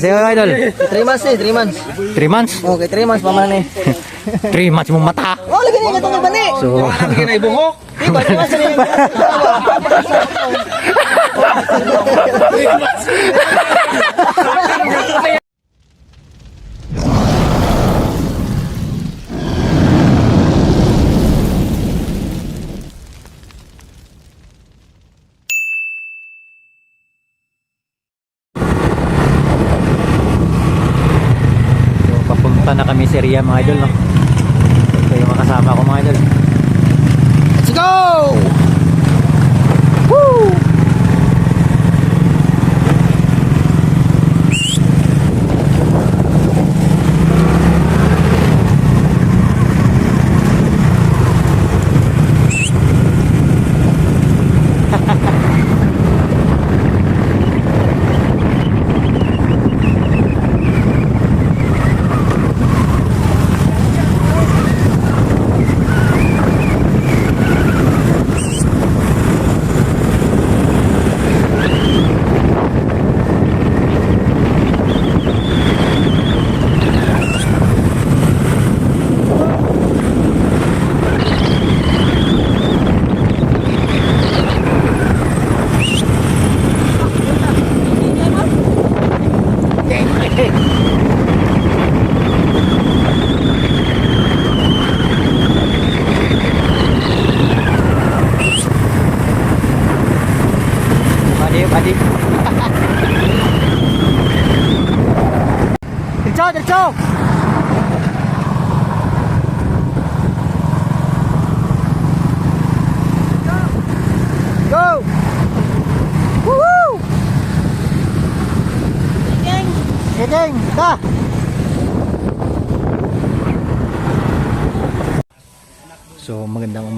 Sa'yo, idol. 3 months eh, 3 months. 3 months. Okay, 3 months pamanan eh. 3 months mong mata. Oh, lagi na itong iba ni. So, Di ba, 3 months na rin. so area mga idol, no? Ito yung mga ko mga idol. Let's go!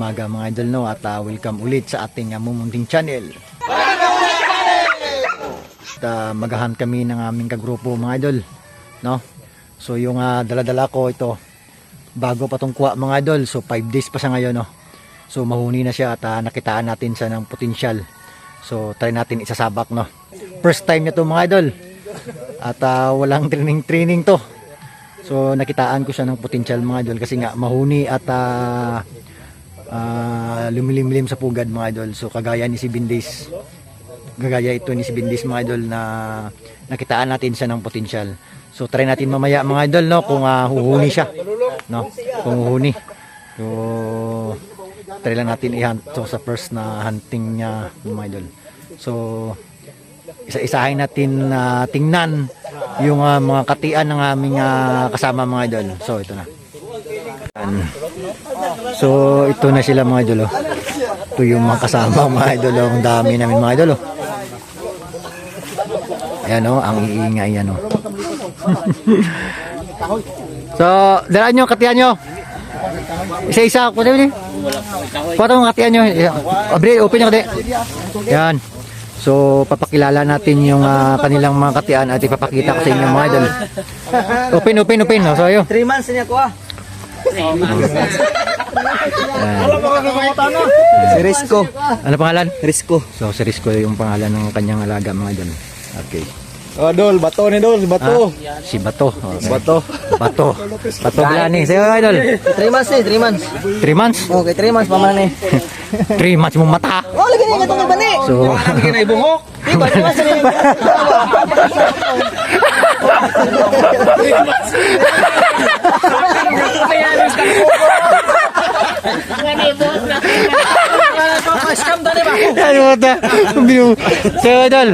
Umaga mga idol no at ah, welcome ulit sa ating uh, Mumunding Channel. At uh, maghahan kami ng aming kagrupo mga idol. No? So yung uh, daladala ko ito bago pa tong kuha mga idol. So 5 days pa siya ngayon no. So mahuni na siya at uh, nakitaan natin siya ng potensyal. So try natin isasabak no. First time niya to mga idol. At uh, walang training training to. So nakitaan ko siya ng potensyal mga idol kasi nga mahuni at uh, uh, lumilimlim sa pugad mga idol. So kagaya ni si Bindays gagaya ito ni si Bindis mga idol na nakitaan natin siya ng potensyal. So try natin mamaya mga idol no kung ah, huhuni siya. No? Kung huhuni. So try lang natin i-hunt so, sa first na hunting niya mga idol. So isa-isahin natin na tingnan yung ah, mga katian ng aming ah, kasama mga idol. So ito na. Yan. So ito na sila mga idol. Oh. Ito yung mga kasama mga idol. oh. Ang dami namin mga idol. Oh. Ayan o, ang iingay yan o. so, dalaan nyo, katihan nyo. Isa-isa, kuha nyo. Kuha nyo, katihan nyo. Abre, open nyo kati. Yan. So, papakilala natin yung ah, kanilang mga katian at ipapakita ko sa inyo mga idol. Open, open, open. O, So, ayo. 3 months niya ko ah. Si Risco. Ano pangalan? Risco. So, si Risco yung pangalan ng kanyang alaga mga idol. Okay. Oh, Dol, bato ni Dol, bato. Ah, si Bato. Okay. Bato. Bato. Bato Blani. Sa'yo, idol. 3 months eh, 3 months. 3 months. Okay, 3 months pamanan eh. 3 months mong mata. Oh, lagi na itong iba ni. So, Lagi na ibuhok. Di ba, 3 months na rin. Scam tadi ba? ano mo ta? Binu. So, idol.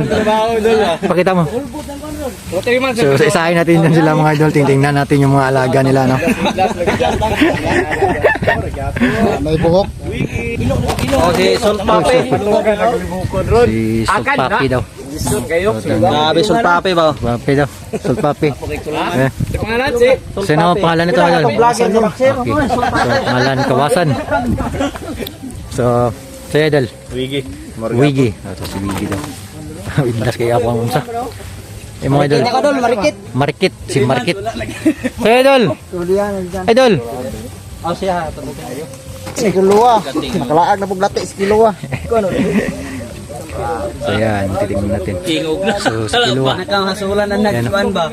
Pakita mo. So, sa isahin natin yan sila mga idol. Tingnan natin yung mga alaga nila, no? May buhok. Oh, si Sulpape. Si Sulpapi daw. Kayo. Grabe Sulpape ba? Sulpapi daw. Sulpapi. Eh. Pangalan si. Sino ang pangalan nito, idol? Okay. So, pangalan Kawasan. So, sa idol. Wigi. Wigi. Ito si Wigi daw. Windas kaya ako ang umsa. Eh, mga idol. Marikit. Marikit. Si Marikit. Sa idol. Idol. Oh, siya. Si Kiluwa. Nakalaag na puglati si Kiluwa. So yan, titingnan natin. Tingog na. So sa kiluwa. Nakahasulan na Yan. nagkuhan ba?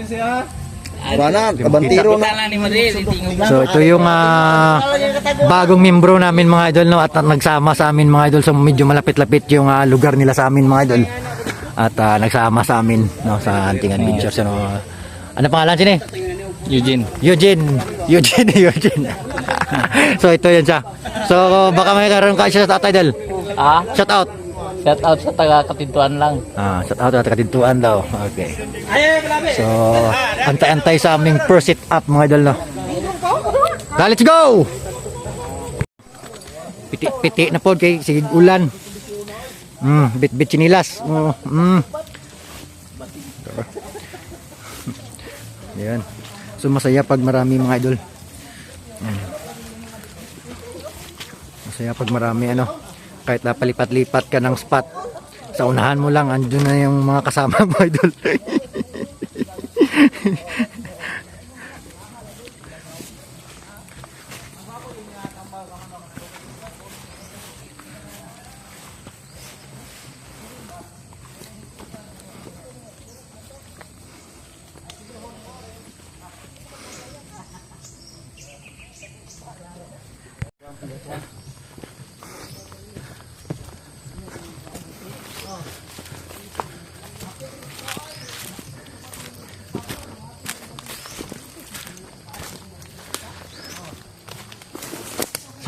Bana, kabantiro na. So ito yung ah, bagong membro namin mga idol no at nagsama sa amin mga idol so medyo malapit-lapit yung ah, lugar nila sa amin mga idol. At ah, nagsama sa amin no sa Hunting Adventures ano. Ano pangalan sini? Eugene. Eugene. Eugene, Eugene. so ito yan siya. So baka may karoon ka siya sa idol. Ah, Shout out. Shout out sa taga Katintuan lang. Ah, shout out at katintuan daw. Okay. So, antay-antay sa aming first sit up mga idol no. Now, let's go! Piti-piti na po kay sige ulan. Mm, bit-bit chinilas. Oh, mm. Yan. So masaya pag marami mga idol. Mm. Masaya pag marami ano. Kahit napalipat-lipat ka ng spot. Sa unahan mo lang, andun na yung mga kasama mo idol.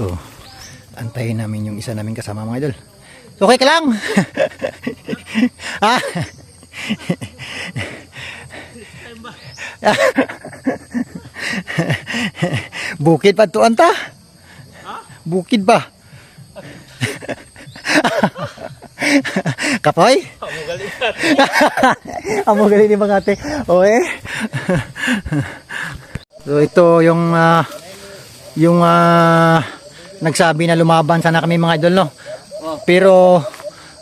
So, antayin namin yung isa namin kasama mga idol. Okay ka lang? ha? Bukid pa tuan ta? Bukid ba? Kapoy? Amo galing ni mga ate. Okay. so ito yung ah, yung ah, nagsabi na lumaban sana kami mga idol no. Pero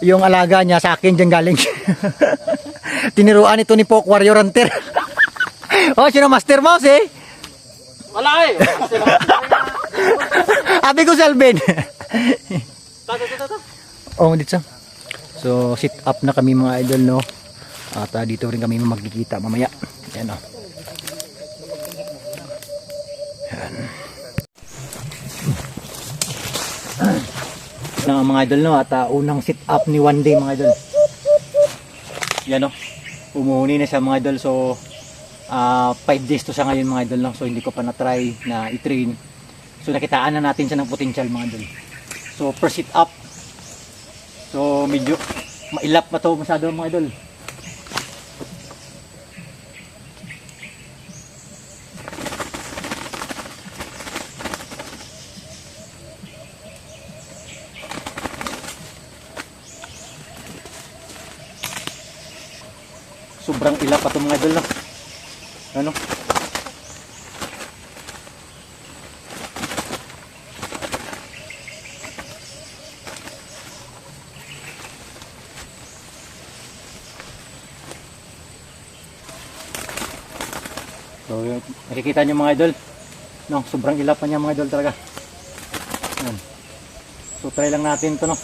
yung alaga niya sa akin diyan galing. Tiniruan ito ni Pok Warrior Hunter. oh, sino Master Mouse eh? Wala eh. Abi ko Salvin. oh, dito. So, sit up na kami mga idol no. At ah, dito rin kami magkikita mamaya. Ayan oh. Yan ang mga idol no at ah, unang sit up ni one day mga idol. Yan oh. Umuuni na siya mga idol so 5 days to siya ngayon mga idol no. So hindi ko pa na-try na i-train. So nakitaan na natin siya ng potential mga idol. So first sit up. So medyo mailap pa to masyado mga idol. Sobrang ilap pa to mga idol no. Ano? So, nakikita niyo mga idol. No, sobrang ilap pa niya mga idol talaga. Yan. So, try lang natin to no.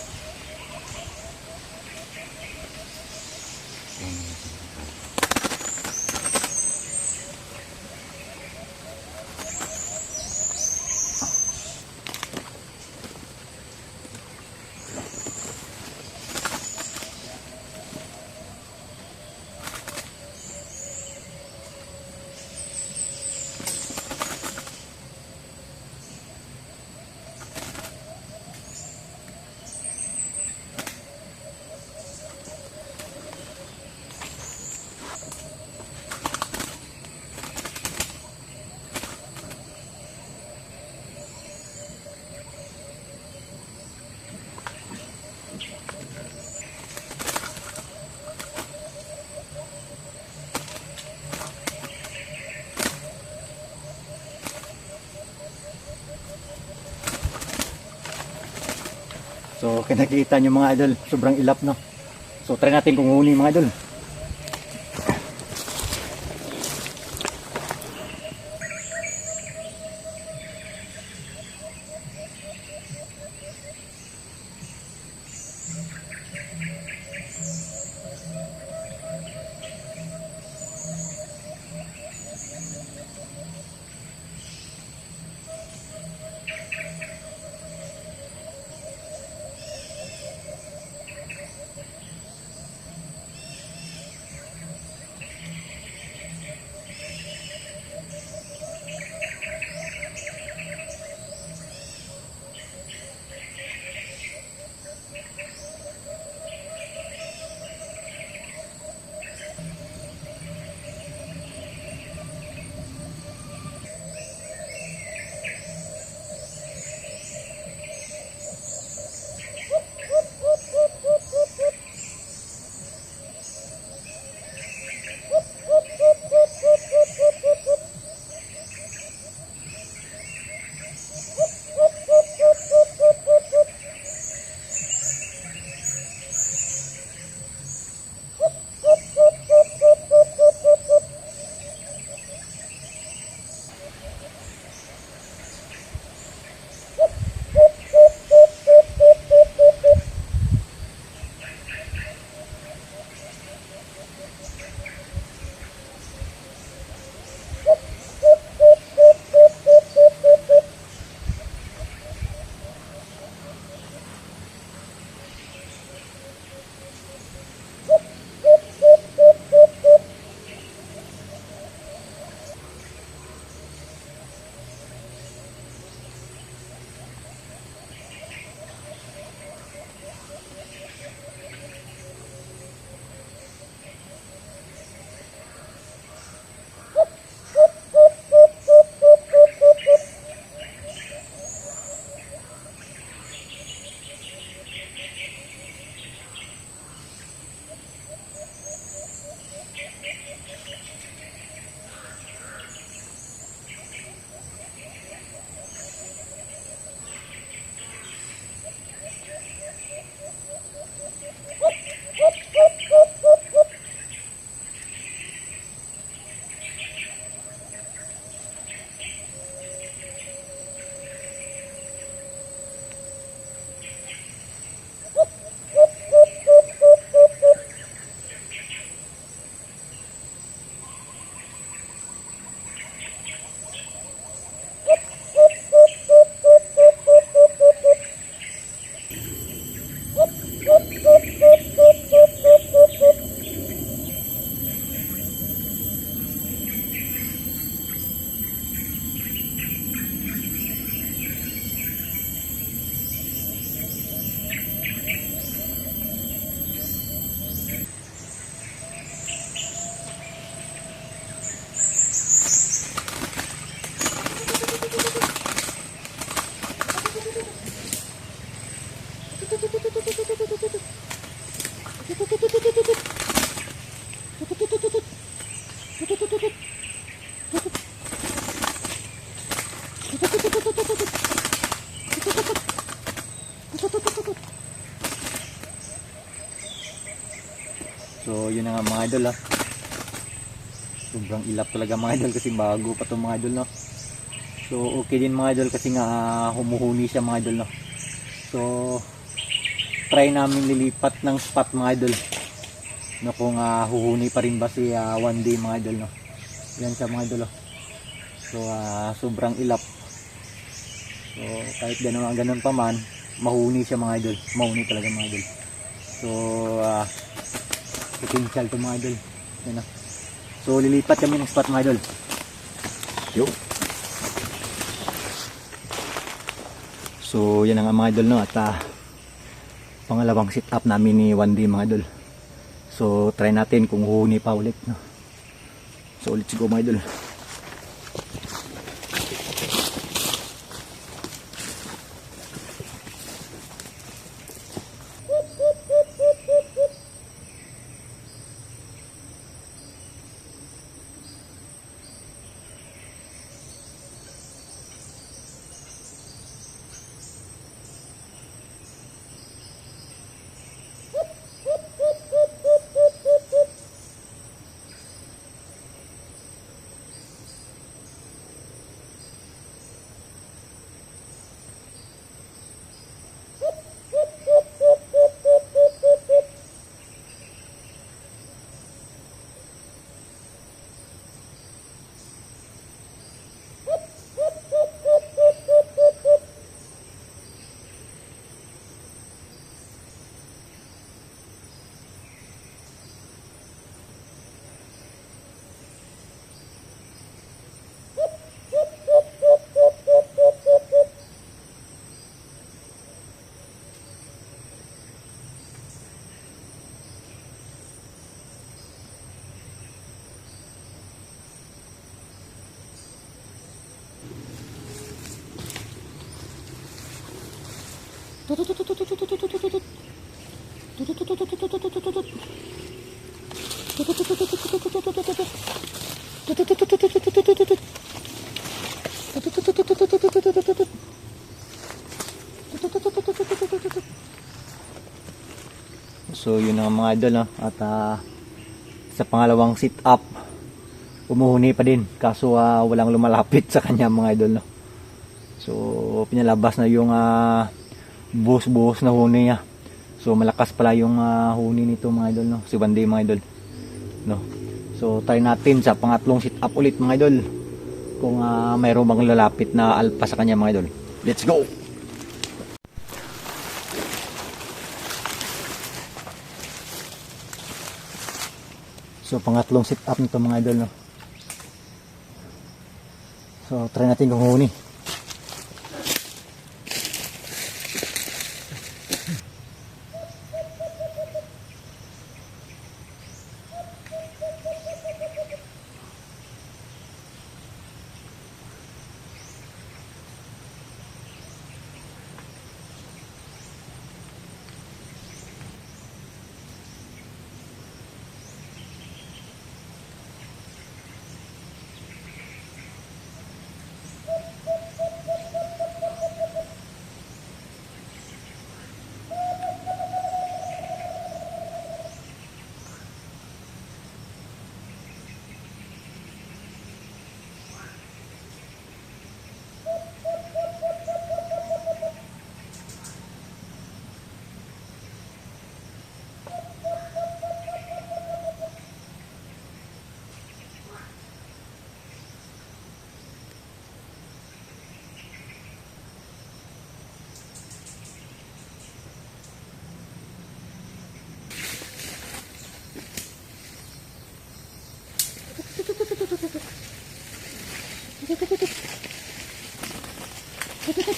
Okay, nakikita nyo mga idol. Sobrang ilap, no? So, try natin kung huni mga idol. Ilap talaga mga idol kasi bago pa to mga idol no. So okay din mga idol kasi nga ah, humuhuni siya mga idol no. So try namin lilipat ng spot mga idol. No kung ah, huhuni pa rin ba si ah, one day mga idol no. Yan siya mga idol oh. So ah, sobrang ilap. So kahit ganun, ganun pa man, mahuni siya mga idol. Mahuni talaga mga idol. So ah, potential to mga idol. Yan ah. So lilipat kami ng spot mga idol. Yo. So yan ang mga idol no at ah, pangalawang sit up namin ni 1D mga idol. So try natin kung huhuni pa ulit no. So ulit siguro mga idol. So yun ang mga idol no? at ah, sa pangalawang sit up umuhuni pa din kaso ah, walang lumalapit sa kanya mga idol no. So pinalabas na yung uh, buhos-buhos na huni niya. So malakas pala yung ah, huni nito mga idol no. Si Banday mga idol. No. So try natin sa pangatlong sit up ulit mga idol kung ah, mayroong bang lalapit na alpa sa kanya mga idol. Let's go. So pangatlong sit up nito mga idol no. So try natin kung huni. Ay,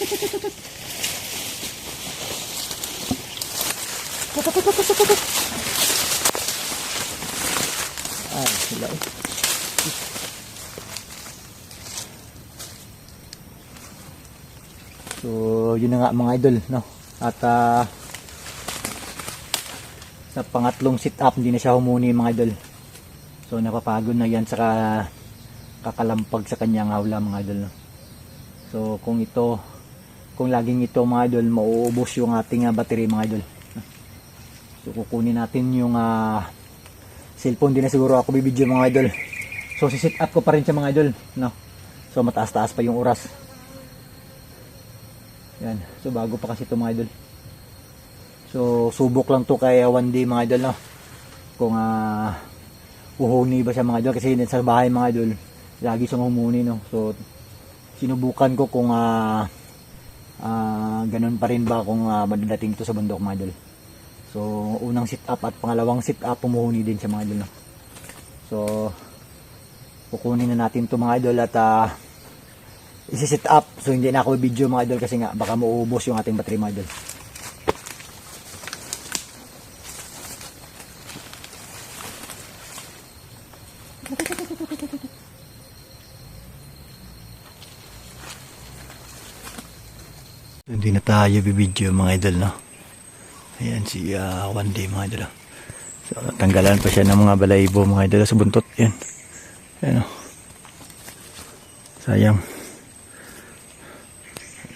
eh. So, yun na nga mga idol, no? At ah, sa pangatlong sit up, hindi na siya humuni mga idol. So, napapagod na yan sa ka- kakalampag sa kanyang hawla mga idol, no? So, kung ito, kung laging ito mga idol, mauubos yung ating ah, battery mga idol. So, kukunin natin yung ah, cellphone din na siguro ako bibidyo mga idol. So si sit up ko pa rin siya mga idol, no. So mataas-taas pa yung oras. Yan. So bago pa kasi ito mga idol. So subok lang to kay one day mga idol, no. Kung ah uhuni ba siya mga idol kasi sa bahay mga idol, lagi siyang humuni, no. So sinubukan ko kung ah ah, ganun pa rin ba kung ah, madadating ito sa bundok mga. So, unang sit up at pangalawang sit up pumuhuni din siya mga idol. No? So, kukunin na natin to mga idol at uh, isi-sit up. So, hindi na ako video mga idol kasi nga baka mauubos yung ating battery mga idol. Hindi na tayo bibidyo mga idol, no? Ayan si uh, one day mga idol. oh. So, tanggalan pa siya ng mga balaybo mga idol sa buntot. Yan. Ayan o. Sayang.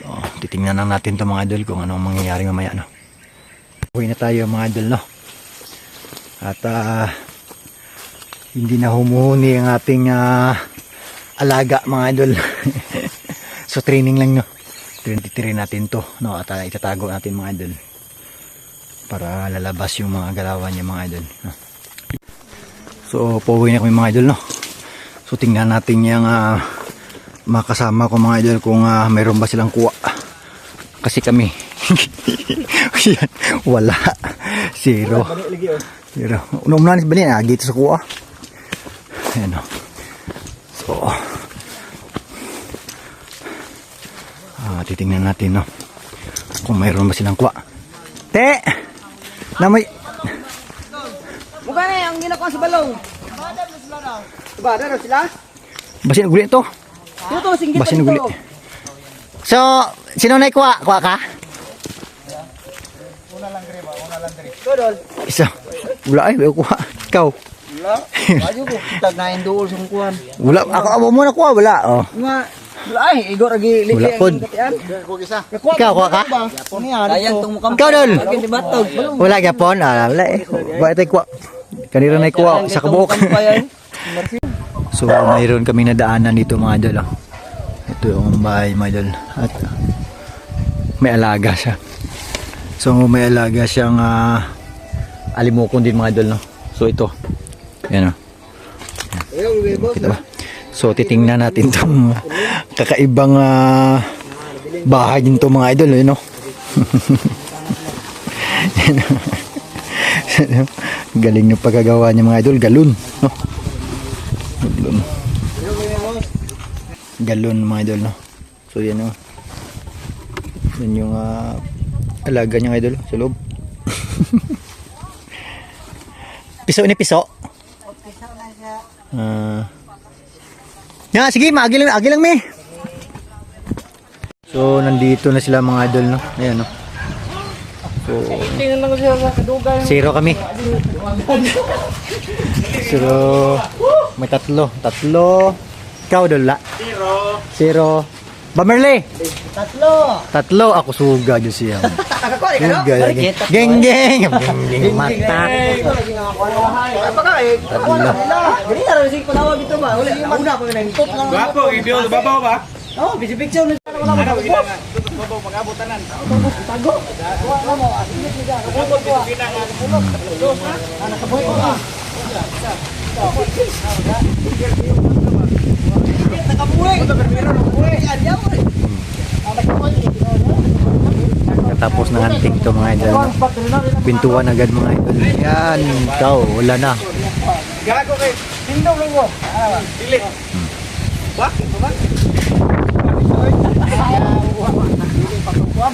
Oh, titingnan lang natin to mga idol kung anong mangyayari mamaya no. Uwi na tayo mga idol no. At ah, hindi na humuhuni ang ating ah, alaga mga idol. so training lang no. 23 natin to no at ah, itatago natin mga idol para lalabas yung mga galawan niya mga idol. no? So, pauwi na kami mga idol, no? So, tingnan natin yung ah, mga kasama ko mga idol kung ah, mayroon ba silang kuha. Kasi kami, wala. Zero. Zero. Unang-unahan ba niya, dito sa kuha. Ayan, no? So, ah, titingnan natin, no? Kung mayroon ba silang kuha. Te! Na may... Mukha na yung ginakuha sa balong. Bada na sila Bada na sila? Basin guli to. Dito to, singgit Basin ugli. So, sino na kuha? Kuha ka? Isa. Wala ay, kuha. Ikaw. Wala. Ayo ko tag na indul sa kuan. Wala. Ako, ako muna kuha. Wala. Oh. Nga, ay, igo ragi liki Wala ang pod. katian. Ikaw, kuha ka? Niya. Sayang tong mukha. Ikaw, Dol. Lagi. Wala gyapon. Ah, wala eh. Wala tayo kuha. Kanira na kuha sa kabuk. so, mayroon kami nadaanan dito mga idol. Oh. Ito yung bahay mga idol. At ah, may alaga siya. So, may alaga siyang ah, alimukon din mga idol. No? So, ito. Yan o. Kita ba? So, titingnan natin itong kakaibang ah, bahay din to mga idol. You know? Galing ng pagkagawa niya mga idol. Galon. No? Galon. Galon mga idol. No? So yan o. Yan yung ah, alaga niya idol sa loob. piso ni piso. Ah. Ya, sige, maagi lang, agi lang me. So, nandito na sila mga idol, no? Ayan, no? So. Zero kami. Zero. May tatlo. Tatlo. Ikaw, Dola. Zero. Zero. Bamerle. Tatlo. Tatlo. Ako suga dyan siya. Suga. lagi. Geng, geng. Geng, geng. Mata. Tatlo. Gani na rin sige panawag ito ba? Wala yung una pa nang top lang. Bapo, ibyo, babaw ba? Oh, bisi picture na wala mo tago. Tapos ng anting to mga idol. no? Pintuan agad mga idol. Yan. Ikaw. Wala na. Gago kay. Tindong lang mo. Dili. Ba? Ba?